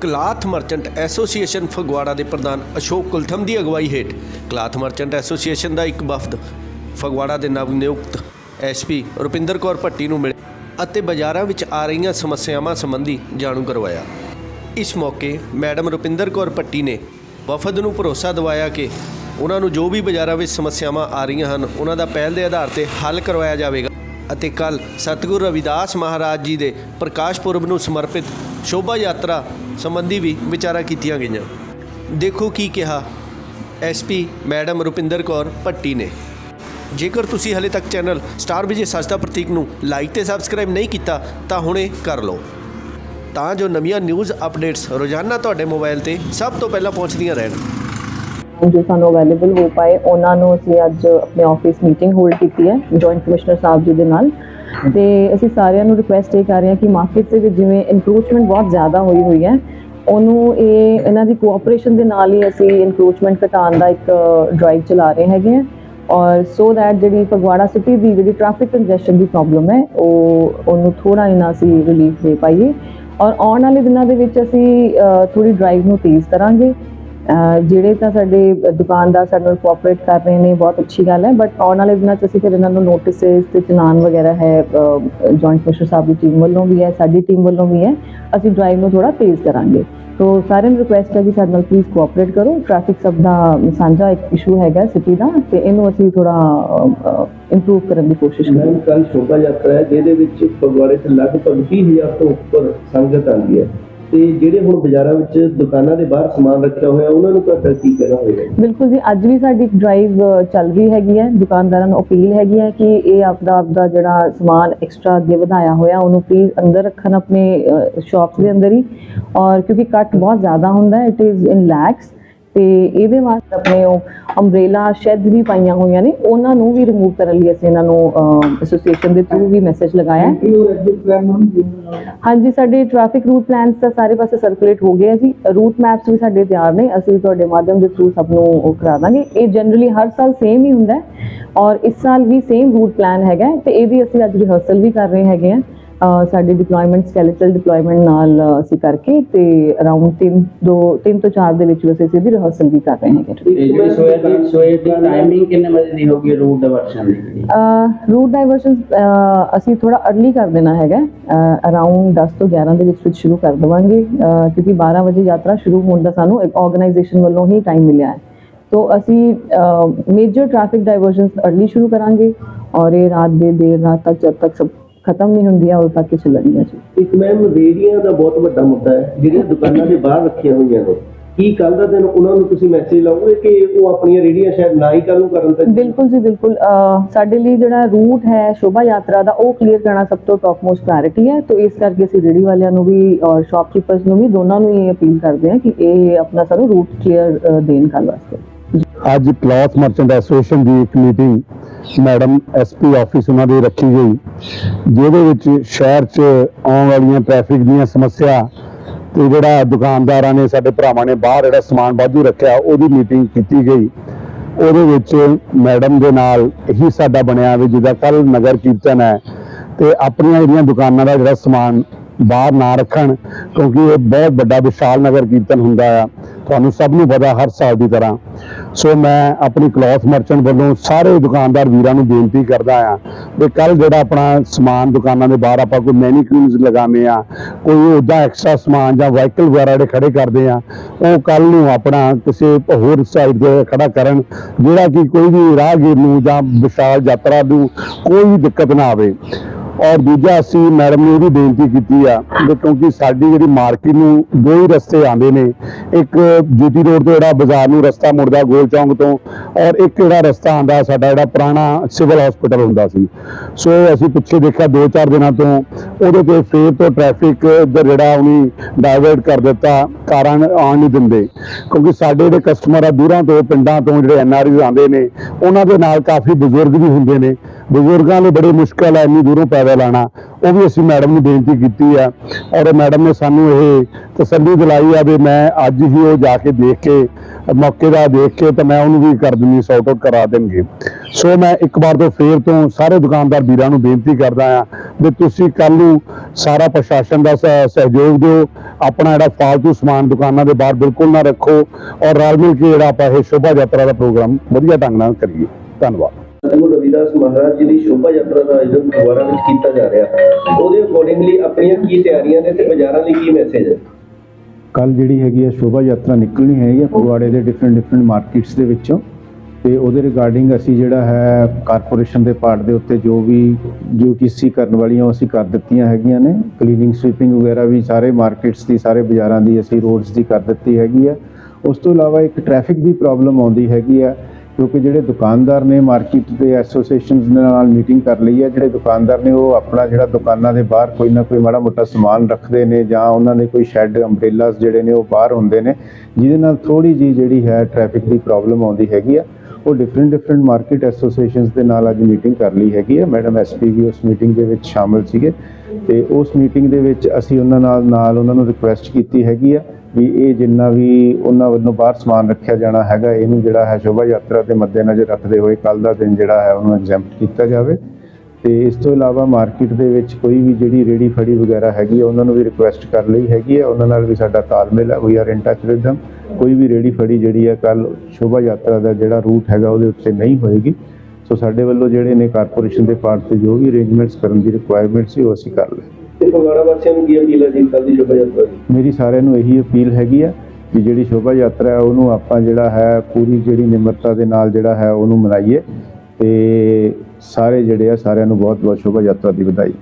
Cloth merchant association Phagwara ਦੇ ਪ੍ਰਧਾਨ ਅਸ਼ੋਕ ਕੁਲਥਮ ਦੀ ਅਗਵਾਈ ਹੇਠ ਕਲਾਥ ਮਰਚੈਂਟ ਐਸੋਸੀਏਸ਼ਨ ਦਾ ਇੱਕ ਵਫਦ, ਫਗਵਾੜਾ ਦੇ ਨਵ ਨਿਯੁਕਤ ਐਸਪੀ ਰੁਪਿੰਦਰ ਕੌਰ ਭੱਟੀ ਨੂੰ ਮਿਲੇ ਅਤੇ ਬਾਜ਼ਾਰਾਂ ਵਿੱਚ ਆ ਰਹੀਆਂ ਸਮੱਸਿਆਵਾਂ ਸੰਬੰਧੀ ਜਾਣੂ ਕਰਵਾਇਆ। ਇਸ ਮੌਕੇ ਮੈਡਮ ਰੁਪਿੰਦਰ ਕੌਰ ਭੱਟੀ ਨੇ ਵਫਦ ਨੂੰ ਭਰੋਸਾ ਦਿਵਾਇਆ ਕਿ ਉਹਨਾਂ ਨੂੰ ਜੋ ਵੀ ਬਾਜ਼ਾਰਾਂ ਵਿੱਚ ਸਮੱਸਿਆਵਾਂ ਆ ਰਹੀਆਂ ਹਨ, ਉਹਨਾਂ ਦਾ ਪਹਿਲ ਦੇ ਆਧਾਰ ਤੇ ਹੱਲ ਕਰਵਾਇਆ ਜਾਵੇਗਾ। ਅਤੇ ਕੱਲ ਸਤਿਗੁਰੂ ਰਵਿਦਾਸ ਮਹਾਰਾਜ ਜੀ ਦੇ ਪ੍ਰਕਾਸ਼ ਪੁਰਬ ਨੂੰ ਸਮਰਪਿਤ ਸ਼ੋਭਾ ਯਾਤਰਾ ਸੰਬੰਧੀ ਵੀ ਵਿਚਾਰਾਂ ਕੀਤੀਆਂ ਗਈਆਂ। ਦੇਖੋ ਕੀ ਕਿਹਾ ਐਸਪੀ ਮੈਡਮ ਰੁਪਿੰਦਰ ਕੌਰ ਭੱਟੀ ਨੇ। ਜੇਕਰ ਤੁਸੀਂ ਹਲੇ ਤੱਕ ਚੈਨਲ ਸਟਾਰ ਵਿਜੇ ਸੱਚ ਪ੍ਰਤੀਕ ਨੂੰ ਲਾਈਕ ਤੇ ਸਬਸਕ੍ਰਾਈਬ ਨਹੀਂ ਕੀਤਾ, ਤਾਂ ਹੁਣੇ ਕਰ ਲਓ। ਤਾਂ ਜੋ ਨਵੀਆਂ ਨਿਊਜ਼ ਅਪਡੇਟਸ ਰੋਜ਼ਾਨਾ ਤੁਹਾਡੇ ਮੋਬਾਈਲ ਤੇ ਸਭ ਤੋਂ ਪਹਿਲਾਂ ਪਹੁੰਚਦੀਆਂ ਰਹਿਣ। ਜੋ ਸਾਨੂੰ ਅਵੇਲੇਬਲ ਹੋ ਪਾਏ, ਉਹਨਾਂ ਨੂੰ ਅਸੀਂ ਅੱਜ ਆਪਣੇ ਆਫਿਸ ਮੀਟਿੰਗ ਹੋਲਡ ਕੀਤੀ ਹੈ ਜੁਆਇੰਟ ਕਮਿਸ਼ਨਰ ਸਾਹਿਬ ਜੀ ਦੇ ਨਾਲ। ਤੇ ਅਸੀਂ ਸਾਰਿਆਂ ਨੂੰ ਰਿਕੁਐਸਟ ਇਹ ਕਰ ਰਹੇ ਹਾਂ ਕਿ ਮਾਰਕੀਟ ਦੇ ਵਿੱਚ ਜਿਵੇਂ ਇਨਕਰੋਚਮੈਂਟ ਬਹੁਤ ਜ਼ਿਆਦਾ ਹੋਈ ਹੋਈ ਹੈ, ਉਹਨੂੰ ਇਹ, ਇਹਨਾਂ ਦੀ ਕੋਆਪਰੇਸ਼ਨ ਦੇ ਨਾਲ ਹੀ ਅਸੀਂ ਇਨਕਰੋਚਮੈਂਟ ਘਟਾਉਣ ਦਾ ਇੱਕ ਡਰਾਈਵ ਚਲਾ ਰਹੇ ਹੈਗੇ ਹਾਂ। ਔਰ ਸੋ ਥੈਟ ਜਿਹੜੀ ਫਗਵਾੜਾ ਸਿਟੀ ਦੀ ਜਿਹੜੀ ਟ੍ਰੈਫਿਕ ਕੰਜੈਸ਼ਨ ਦੀ ਪ੍ਰੋਬਲਮ ਹੈ, ਉਹ, ਉਹਨੂੰ ਥੋੜਾ ਇਨਾ ਅਸੀਂ ਰਿਲੀਫ ਦੇ ਪਾਈਏ। ਔਰ ਆਉਣ ਵਾਲੇ ਦਿਨਾਂ ਦੇ ਵਿੱਚ ਅਸੀਂ ਥੋੜੀ ਡਰਾਈਵ ਨੂੰ ਤੇਜ਼ ਕਰਾਂਗੇ। ਜਿਹੜੇ ਤਾਂ ਸਾਡੇ ਦੁਕਾਨਦਾਰ ਸਾਡੇ ਨਾਲ ਕੋਆਪਰੇਟ ਕਰ ਰਹੇ ਨੇ ਬਹੁਤ ਅੱਛੀ ਗੱਲ ਹੈ ਬਟ ਆਉਣ ਵਾਲੇ ਦਿਨਾਂ 'ਚ ਅਸੀਂ ਫਿਰ ਇਹਨਾਂ ਨੂੰ ਨੋਟਿਸਸ ਤੇ ਚਲਾਨ ਵਗੈਰਾ ਹੈ ਜੁਆਇੰਟ ਕਮਿਸ਼ਨਰ ਸਾਹਿਬ ਦੀ ਟੀਮ ਵੱਲੋਂ ਵੀ ਹੈ ਸਾਡੀ ਟੀਮ ਵੱਲੋਂ ਵੀ ਹੈ ਅਸੀਂ ਡਰਾਈਵ ਨੂੰ ਥੋੜਾ ਤੇਜ਼ ਕਰਾਂਗੇ। ਤੋ ਸਾਰਿਆਂ ਨੂੰ ਰਿਕੁਐਸਟ ਹੈ ਕਿ ਸਾਡੇ ਨਾਲ ਪਲੀਜ਼ ਕੋਆਪਰੇਟ ਕਰੋ ਟ੍ਰੈਫਿਕ ਸਭ ਦਾ ਸਾਂਝਾ ਇੱਕ ਇਸ਼ੂ ਹੈਗਾ ਸਿਟੀ ਦਾ ਤੇ ਇਹਨੂੰ ਅਸੀਂ ਥੋੜਾ ਇੰਪਰੂਵ ਕਰਨ ਦੀ ਕੋਸ਼ਿਸ਼ ਕਰਾਂਗੇ। ਕੱਲ ਸ਼ੋਭਾ ਯਾਤਰਾ ਹੈ ਜਿਹਦੇ ਵਿੱਚ ਫਗਵਾੜੇ ਤੋਂ ਲਗਭਗ 20000 ਤੋਂ ਉੱਪਰ ਸੰਗਤ ਆਉਂਦੀ ਹੈ। ਤੇ ਜਿਹੜੇ ਹੁਣ ਬਾਜ਼ਾਰਾਂ ਵਿੱਚ ਦੁਕਾਨਾਂ ਦੇ ਬਾਹਰ ਸਮਾਨ ਰੱਖਿਆ ਹੋਇਆ, ਉਹਨਾਂ ਨੂੰ ਤੁਹਾਡਾ ਕੀ ਕਹਿਣਾ ਹੋਏਗਾ? ਬਿਲਕੁਲ ਜੀ, ਅੱਜ ਵੀ ਸਾਡੀ ਡਰਾਈਵ ਚੱਲ ਰਹੀ ਹੈਗੀ ਹੈ। ਦੁਕਾਨਦਾਰਾਂ ਨੂੰ ਅਪੀਲ ਹੈਗੀ ਹੈ ਕਿ ਇਹ ਆਪਦਾ ਆਪਦਾ ਜਿਹੜਾ ਸਮਾਨ ਐਕਸਟਰਾ ਅੱਗੇ ਵਧਾਇਆ ਹੋਇਆ, ਉਹਨੂੰ ਪਲੀਜ਼ ਅੰਦਰ ਰੱਖਣ ਆਪਣੇ ਸ਼ਾਪਸ ਦੇ ਅੰਦਰ ਹੀ। ਔਰ ਕਿਉਂਕਿ ਕੱਟ ਬਹੁਤ ਜ਼ਿਆਦਾ ਹੁੰਦਾ ਹੈ ਇਟ ਇਜ਼ ਇਨ ਲੈਕਸ ਤੇ ਇਹਦੇ ਵਾਸਤੇ ਆਪਣੇ ਉਹ ਅੰਬ੍ਰੇਲਾ ਸ਼ੈਡਸ ਵੀ ਪਾਈਆਂ ਹੋਈਆਂ ਨੇ, ਉਹਨਾਂ ਨੂੰ ਵੀ ਰਿਮੂਵ ਕਰਨ ਲਈ ਅਸੀਂ ਇਹਨਾਂ ਨੂੰ ਐਸੋਸੀਏਸ਼ਨ ਦੇ ਥਰੂ ਵੀ ਮੈਸੇਜ ਲਗਾਇਆ ਹਾਂਜੀ, ਸਾਡੇ ਟ੍ਰੈਫਿਕ ਰੂਟ ਪਲਾਨਸ ਤਾਂ ਸਾਰੇ ਪਾਸੇ ਸਰਕੂਲੇਟ ਹੋ ਗਏ ਆ ਜੀ। ਰੂਟ ਮੈਪਸ ਵੀ ਸਾਡੇ ਤਿਆਰ ਨੇ, ਅਸੀਂ ਤੁਹਾਡੇ ਮਾਧਿਅਮ ਦੇ ਥਰੂ ਸਭ ਨੂੰ ਉਹ ਕਰਾ ਦਾਂਗੇ। ਇਹ ਜਨਰਲੀ ਹਰ ਸਾਲ ਸੇਮ ਹੀ ਹੁੰਦਾ ਔਰ ਇਸ ਸਾਲ ਵੀ ਸੇਮ ਰੂਟ ਪਲਾਨ ਹੈਗਾ ਹੈ ਤੇ ਇਹਦੀ ਅਸੀਂ ਅੱਜ ਰਿਹਰਸਲ ਵੀ ਕਰ ਰਹੇ ਹੈਗੇ ਆ ਸਾਡੇ ਡਿਪਲੋਇਮੈਂਟ ਸਕੈਲੇਟਲ ਡਿਪਲੋਇਮੈਂਟ ਨਾਲ ਅਸੀਂ ਕਰਕੇ ਤੇ ਅਰਾਊਂਡ 3 2 3 ਤੋਂ 4 ਦੇ ਵਿੱਚ ਵਸੇ ਸੀ ਦੀ ਰਿਹਰਸਲ ਵੀ ਕਰ ਰਹੇ ਹੈਗੇ ਸੋ ਇਹ ਸੋ ਇਹ ਟਾਈਮਿੰਗ ਕਿੰਨੇ ਵਜੇ ਦੀ ਹੋਗੀ ਰੂਟ ਡਾਇਵਰਸ਼ਨ ਦੀ? ਰੂਟ ਡਾਇਵਰਸ਼ਨ ਅਸੀਂ ਥੋੜਾ ਅਰਲੀ ਕਰ ਦੇਣਾ ਹੈਗਾ। ਅਰਾਊਂਡ 10 ਤੋਂ 11 ਦੇ ਵਿੱਚ ਵਿੱਚ ਸ਼ੁਰੂ ਕਰ ਦਵਾਂਗੇ। ਕਿਉਂਕਿ 12 ਵਜੇ ਯਾਤਰਾ ਸ਼ੁਰੂ ਹੋਣ ਦਾ ਸਾਨੂੰ ਇੱਕ ਆਰਗੇਨਾਈਜੇਸ਼ਨ ਵੱਲੋਂ ਹੀ ਟਾਈਮ ਮਿਲਿਆ ਹੈ। ਸੋ ਅਸੀਂ ਮੇਜਰ ਟ੍ਰੈਫਿਕ ਡਾਇਵਰਸ਼ਨ ਅਰਲੀ ਸ਼ੁਰੂ ਕਰਾਂਗੇ ਔਰ ਇਹ ਰਾਤ ਦੇ ਦੇਰ ਰਾਤ ਤੱਕ ਜਦ ਤੱਕ ਸਭ ਖਤਮ ਨਹੀਂ ਹੁੰਦੀਆਂ ਉਦੋਂ ਤੱਕ ਹੀ ਚੱਲਣਗੀਆਂ ਜੀ। ਇੱਕ ਮੈਮ ਰੇੜੀਆਂ ਦਾ ਬਹੁਤ ਵੱਡਾ ਮੁੱਦਾ ਹੈ ਜਿਹੜੀਆਂ ਦੁਕਾਨਾਂ ਦੇ ਬਾਹਰ ਰੱਖੀਆਂ ਹੋਈਆਂ ਨੇ। ਕੀ ਕੱਲ ਦਾ ਦਿਨ ਉਹਨਾਂ ਨੂੰ ਤੁਸੀਂ ਮੈਸੇਜ ਲਾਓਗੇ ਕਿ ਉਹ ਆਪਣੀਆਂ ਰੇੜੀਆਂ ਸ਼ਾਇਦ ਨਾ ਹੀ ਕੱਲ ਨੂੰ ਕਰਨ ਤਾਂ ਬਿਲਕੁਲ ਜੀ ਬਿਲਕੁਲ। ਸਾਡੇ ਲਈ ਜਿਹੜਾ ਰੂਟ ਹੈ ਸ਼ੋਭਾ ਯਾਤਰਾ ਦਾ ਉਹ ਕਲੀਅਰ ਕਰਨਾ ਸਭ ਤੋਂ ਟੌਪ ਮੋਸਟ ਪ੍ਰਾਇੋਰਟੀ ਹੈ। ਤੋਂ ਇਸ ਕਰਕੇ ਅਸੀਂ ਰੇੜੀ ਵਾਲਿਆਂ ਨੂੰ ਵੀ ਔਰ ਸ਼ਾਪਕੀਪਰਸ ਨੂੰ ਵੀ ਦੋਨਾਂ ਨੂੰ ਇਹ ਅਪੀਲ ਕਰਦੇ ਹਾਂ ਕਿ ਇਹ ਆਪਣਾ ਸਾਨੂੰ ਰੂਟ ਕਲੀਅਰ ਦੇਣ ਕੱਲ ਵਾਸਤੇ। ਅੱਜ ਕਲੌਥ ਮਰਚੈਂਟ ਐਸੋਸੀਏਸ਼ਨ ਦੀ ਇੱਕ ਮੀਟਿੰਗ ਮੈਡਮ ਐਸਪੀ ਆਫਿਸ ਉਹਨਾਂ ਦੀ ਰੱਖੀ ਗਈ, ਜਿਹਦੇ ਵਿੱਚ ਸ਼ਹਿਰ 'ਚ ਆਉਣ ਵਾਲੀਆਂ ਟ੍ਰੈਫਿਕ ਦੀਆਂ ਸਮੱਸਿਆ ਤੇ ਜਿਹੜਾ ਦੁਕਾਨਦਾਰਾਂ ਨੇ ਸਾਡੇ ਭਰਾਵਾਂ ਨੇ ਬਾਹਰ ਜਿਹੜਾ ਸਮਾਨ ਵਾਧੂ ਰੱਖਿਆ, ਉਹਦੀ ਮੀਟਿੰਗ ਕੀਤੀ ਗਈ। ਉਹਦੇ ਵਿੱਚ ਮੈਡਮ ਦੇ ਨਾਲ ਇਹੀ ਸਾਡਾ ਬਣਿਆ ਵੀ ਜਿਹਦਾ ਕੱਲ ਨਗਰ ਕੀਰਤਨ ਹੈ ਤੇ ਆਪਣੀਆਂ ਜਿਹੜੀਆਂ ਦੁਕਾਨਾਂ ਦਾ ਜਿਹੜਾ ਸਮਾਨ ਬਾਹਰ ਨਾ ਰੱਖਣ, ਕਿਉਂਕਿ ਇਹ ਬਹੁਤ ਵੱਡਾ ਵਿਸ਼ਾਲ ਨਗਰ ਕੀਰਤਨ ਹੁੰਦਾ ਆ। ਤੁਹਾਨੂੰ ਸਭ ਨੂੰ ਪਤਾ ਹਰ ਸਾਲ ਦੀ ਤਰ੍ਹਾਂ। ਸੋ ਮੈਂ ਆਪਣੀ ਕਲੌਥ ਮਰਚੈਂਟ ਵੱਲੋਂ ਸਾਰੇ ਦੁਕਾਨਦਾਰ ਵੀਰਾਂ ਨੂੰ ਬੇਨਤੀ ਕਰਦਾ ਆ ਵੀ ਕੱਲ ਜਿਹੜਾ ਆਪਣਾ ਸਮਾਨ ਦੁਕਾਨਾਂ ਦੇ ਬਾਹਰ ਆਪਾਂ ਕੋਈ ਮੈਨੀਕਿਊਰਸ ਲਗਾਉਂਦੇ ਆ, ਕੋਈ ਉਹਦਾ ਐਕਸਟਰਾ ਸਮਾਨ ਜਾਂ ਵਾਹੀਕਲ ਵਗੈਰਾ ਜਿਹੜੇ ਖੜੇ ਕਰਦੇ ਆ, ਉਹ ਕੱਲ ਨੂੰ ਆਪਣਾ ਕਿਸੇ ਹੋਰ ਸਾਈਡ ਤੇ ਖੜਾ ਕਰਨ, ਜਿਹੜਾ ਕਿ ਕੋਈ ਵੀ ਰਾਹਗੀਰ ਨੂੰ ਜਾਂ ਵਿਸ਼ਾਲ ਯਾਤਰਾ ਨੂੰ ਕੋਈ ਵੀ ਦਿੱਕਤ ਨਾ ਆਵੇ। ਔਰ ਦੂਜਾ ਅਸੀਂ ਮੈਡਮ ਨੂੰ ਇਹ ਵੀ ਬੇਨਤੀ ਕੀਤੀ ਆ ਵੀ ਕਿਉਂਕਿ ਸਾਡੀ ਜਿਹੜੀ ਮਾਰਕੀਟ ਨੂੰ ਦੋ ਹੀ ਰਸਤੇ ਆਉਂਦੇ ਨੇ। ਇੱਕ ਜੀਟੀ ਰੋਡ ਤੋਂ ਜਿਹੜਾ ਬਾਜ਼ਾਰ ਨੂੰ ਰਸਤਾ ਮੁੜਦਾ ਗੋਲ ਚੌਂਕ ਤੋਂ ਔਰ ਇੱਕ ਜਿਹੜਾ ਰਸਤਾ ਆਉਂਦਾ ਸਾਡਾ ਜਿਹੜਾ ਪੁਰਾਣਾ ਸਿਵਲ ਹਸਪੀਟਲ ਹੁੰਦਾ ਸੀ। ਸੋ ਅਸੀਂ ਪਿੱਛੇ ਦੇਖਿਆ 2-4 ਦਿਨਾਂ ਤੋਂ ਉਹਦੇ ਤੇ ਫੇਰ ਤੋਂ ਟ੍ਰੈਫਿਕ ਇੱਧਰ ਜਿਹੜਾ ਉਹਨੇ ਡਾਇਵਰਟ ਕਰ ਦਿੱਤਾ, ਕਾਰਾਂ ਆਉਣ ਨਹੀਂ ਦਿੰਦੇ। ਕਿਉਂਕਿ ਸਾਡੇ ਜਿਹੜੇ ਕਸਟਮਰ ਆ, ਦੂਰਾਂ ਤੋਂ, ਪਿੰਡਾਂ ਤੋਂ ਜਿਹੜੇ ਐਨਆਰਆਈਜ਼ ਆਉਂਦੇ ਨੇ, ਉਹਨਾਂ ਦੇ ਨਾਲ ਕਾਫੀ ਬਜ਼ੁਰਗ ਵੀ ਹੁੰਦੇ ਨੇ। ਬਜ਼ੁਰਗਾਂ ਲਈ ਬੜੀ ਮੁਸ਼ਕਲ ਹੈ ਇੰਨੀ ਦੂਰੋਂ ਪੈਦਲ ਆਣਾ ਉਹ ਵੀ ਅਸੀਂ ਮੈਡਮ ਨੂੰ ਬੇਨਤੀ ਕੀਤੀ ਆ। ਔਰ ਮੈਡਮ ਨੇ ਸਾਨੂੰ ਇਹ ਤਸੱਲੀ ਦਿਲਾਈ ਆ ਵੀ ਮੈਂ ਅੱਜ ਹੀ ਉਹ ਜਾ ਕੇ ਦੇਖ ਕੇ, ਮੌਕੇ ਦਾ ਦੇਖ ਕੇ ਤਾਂ ਮੈਂ ਉਹਨੂੰ ਵੀ ਕਰ ਦਿੰਦੀ ਸੌਟ ਆਊਟ ਕਰਾ ਦੇਣਗੇ। ਸੋ ਮੈਂ ਇੱਕ ਵਾਰ ਤੋਂ ਫੇਰ ਤੋਂ ਸਾਰੇ ਦੁਕਾਨਦਾਰ ਵੀਰਾਂ ਨੂੰ ਬੇਨਤੀ ਕਰਦਾ ਆ ਵੀ ਤੁਸੀਂ ਕੱਲ ਨੂੰ ਸਾਰਾ ਪ੍ਰਸ਼ਾਸਨ ਦਾ ਸ- ਸਹਿਯੋਗ ਦਿਓ। ਆਪਣਾ ਜਿਹੜਾ ਫਾਲਤੂ ਸਮਾਨ ਦੁਕਾਨਾਂ ਦੇ ਬਾਹਰ ਬਿਲਕੁਲ ਨਾ ਰੱਖੋ। ਔਰ ਰਲ ਮਿਲ ਕੇ ਜਿਹੜਾ ਆਪਾਂ ਇਹ ਸ਼ੋਭਾ ਯਾਤਰਾ ਦਾ ਪ੍ਰੋਗਰਾਮ ਵਧੀਆ ਢੰਗ ਨਾਲ ਕਰੀਏ। ਧੰਨਵਾਦ। ਰਵਿਦਾਸ ਮਹਾਰਾਜ ਜੀ ਦੀ ਸ਼ੋਭਾ ਯਾਤਰਾ ਦਾ ਆਯੋਜਨ ਫਗਵਾੜਾ ਵਿੱਚ ਕੀਤਾ ਜਾ ਰਿਹਾ ਉਹਦੇ ਅਕੋਰਡਿੰਗਲੀ ਆਪਣੀਆਂ ਕੀ ਤਿਆਰੀਆਂ ਨੇ ਤੇ ਬਾਜ਼ਾਰਾਂ ਲਈ ਕੀ ਮੈਸੇਜ ਹੈ? ਕੱਲ ਜਿਹੜੀ ਹੈਗੀ ਹੈ ਸ਼ੋਭਾ ਯਾਤਰਾ ਨਿਕਲਣੀ ਹੈਗੀ ਹੈ ਫਗਵਾੜੇ ਦੇ ਡਿਫਰੈਂਟ ਡਿਫਰੈਂਟ ਮਾਰਕੀਟਸ ਦੇ ਵਿੱਚੋਂ ਤੇ ਉਹਦੇ ਰਿਗਾਰਡਿੰਗ ਅਸੀਂ ਜਿਹੜਾ ਹੈ ਕਾਰਪੋਰੇਸ਼ਨ ਦੇ ਪਾਰਟ ਦੇ ਉੱਤੇ ਜੋ ਵੀ ਜੋ ਸੀ ਕਰਨ ਵਾਲੀਆਂ ਉਹ ਅਸੀਂ ਕਰ ਦਿੱਤੀਆਂ ਹੈਗੀਆਂ ਨੇ ਕਲੀਨਿੰਗ ਸਵੀਪਿੰਗ ਵਗੈਰਾ ਵੀ ਸਾਰੇ ਮਾਰਕੀਟਸ ਦੀ, ਸਾਰੇ ਬਾਜ਼ਾਰਾਂ ਦੀ ਅਸੀਂ ਰੋਡਸ ਦੀ ਕਰ ਦਿੱਤੀ ਹੈਗੀ ਹੈ। ਉਸ ਤੋਂ ਇਲਾਵਾ ਇੱਕ ਟ੍ਰੈਫਿਕ ਦੀ ਪ੍ਰੋਬਲਮ ਆਉਂਦੀ ਹੈਗੀ ਹੈ ਕਿਉਂਕਿ ਜਿਹੜੇ ਦੁਕਾਨਦਾਰ ਨੇ ਮਾਰਕੀਟ ਦੇ ਐਸੋਸੀਏਸ਼ਨਸ ਨਾਲ ਮੀਟਿੰਗ ਕਰ ਲਈ ਹੈ, ਜਿਹੜੇ ਦੁਕਾਨਦਾਰ ਨੇ ਉਹ ਆਪਣਾ ਜਿਹੜਾ ਦੁਕਾਨਾਂ ਦੇ ਬਾਹਰ ਕੋਈ ਨਾ ਕੋਈ ਮਾੜਾ ਮੋਟਾ ਸਮਾਨ ਰੱਖਦੇ ਨੇ ਜਾਂ ਉਹਨਾਂ ਦੇ ਕੋਈ ਸ਼ੈੱਡ ਅੰਬ੍ਰੇਲਾਸ ਜਿਹੜੇ ਨੇ ਉਹ ਬਾਹਰ ਹੁੰਦੇ ਨੇ, ਜਿਹਦੇ ਨਾਲ ਥੋੜੀ ਜੀ ਜਿਹੜੀ ਹੈ ਟ੍ਰੈਫਿਕ ਦੀ ਪ੍ਰੋਬਲਮ ਆਉਂਦੀ ਹੈਗੀ ਆ। ਉਹ ਡਿਫਰੈਂਟ ਡਿਫਰੈਂਟ ਮਾਰਕੀਟ ਐਸੋਸੀਏਸ਼ਨਸ ਦੇ ਨਾਲ ਅੱਜ ਮੀਟਿੰਗ ਕਰ ਲਈ ਹੈਗੀ ਹੈ ਮੈਡਮ ਐਸਪੀ ਵੀ ਉਸ ਮੀਟਿੰਗ ਦੇ ਵਿੱਚ ਸ਼ਾਮਲ ਸੀਗੇ। ਤੇ ਉਸ ਮੀਟਿੰਗ ਦੇ ਵਿੱਚ ਅਸੀਂ ਉਹਨਾਂ ਨਾਲ ਨਾਲ ਉਹਨਾਂ ਨੂੰ ਰਿਕੁਐਸਟ ਕੀਤੀ ਹੈਗੀ ਆ ਵੀ ਇਹ ਜਿੰਨਾ ਵੀ ਉਹਨਾਂ ਵੱਲੋਂ ਬਾਹਰ ਸਮਾਨ ਰੱਖਿਆ ਜਾਣਾ ਹੈਗਾ, ਇਹਨੂੰ ਜਿਹੜਾ ਹੈ ਸ਼ੋਭਾ ਯਾਤਰਾ ਦੇ ਮੱਦੇਨਜ਼ਰ ਰੱਖਦੇ ਹੋਏ ਕੱਲ ਦਾ ਦਿਨ ਜਿਹੜਾ ਹੈ ਉਹਨੂੰ ਐਗਜ਼ੈਂਪਟ ਕੀਤਾ ਜਾਵੇ। ਤੇ ਇਸ ਤੋਂ ਇਲਾਵਾ ਮਾਰਕੀਟ ਦੇ ਵਿੱਚ ਕੋਈ ਵੀ ਜਿਹੜੀ ਰੇੜੀ ਫੜੀ ਵਗੈਰਾ ਹੈਗੀ ਆ, ਉਹਨਾਂ ਨੂੰ ਵੀ ਰਿਕੁਐਸਟ ਕਰ ਲਈ ਹੈਗੀ ਆ। ਉਹਨਾਂ ਨਾਲ ਵੀ ਸਾਡਾ ਤਾਲਮੇਲ ਹੈ we are in touch with them ਕੋਈ ਵੀ ਰੇੜੀ ਫੜੀ ਜਿਹੜੀ ਹੈ ਕੱਲ ਸ਼ੋਭਾ ਯਾਤਰਾ ਦਾ ਜਿਹੜਾ ਰੂਟ ਹੈਗਾ, ਉਹਦੇ ਉੱਤੇ ਨਹੀਂ ਹੋਏਗੀ। ਸੋ ਸਾਡੇ ਵੱਲੋਂ ਜਿਹੜੇ ਨੇ ਕਾਰਪੋਰੇਸ਼ਨ ਦੇ ਪਾਰਟ ਤੇ ਜੋ ਵੀ ਅਰੇਂਜਮੈਂਟਸ ਕਰਨ ਦੀ ਰਿਕੁਆਇਰਮੈਂਟ ਸੀ ਉਹ ਅਸੀਂ ਕਰ ਲਏ। ਤੇ ਫਗਵਾੜਾ ਵਾਸੀਆਂ ਨੂੰ ਕੀ ਅਪੀਲ ਹੈ ਜੀ ਕੱਲ ਦੀ ਸ਼ੋਭਾ ਯਾਤਰਾ ਦੀ? ਮੇਰੀ ਸਾਰਿਆਂ ਨੂੰ ਇਹੀ ਅਪੀਲ ਹੈਗੀ ਆ ਕਿ ਜਿਹੜੀ ਸ਼ੋਭਾ ਯਾਤਰਾ ਹੈ ਉਹਨੂੰ ਆਪਾਂ ਜਿਹੜਾ ਹੈ ਪੂਰੀ ਜਿਹੜੀ ਨਿਮਰਤਾ ਦੇ ਨਾਲ ਜਿਹੜਾ ਹੈ ਉਹਨੂੰ ਮਨਾਈਏ ਤੇ ਸਾਰੇ ਜਿਹੜੇ ਆ ਸਾਰਿਆਂ ਨੂੰ ਬਹੁਤ ਬਹੁਤ ਸ਼ੋਭਾ ਯਾਤਰਾ ਦੀ ਵਧਾਈ।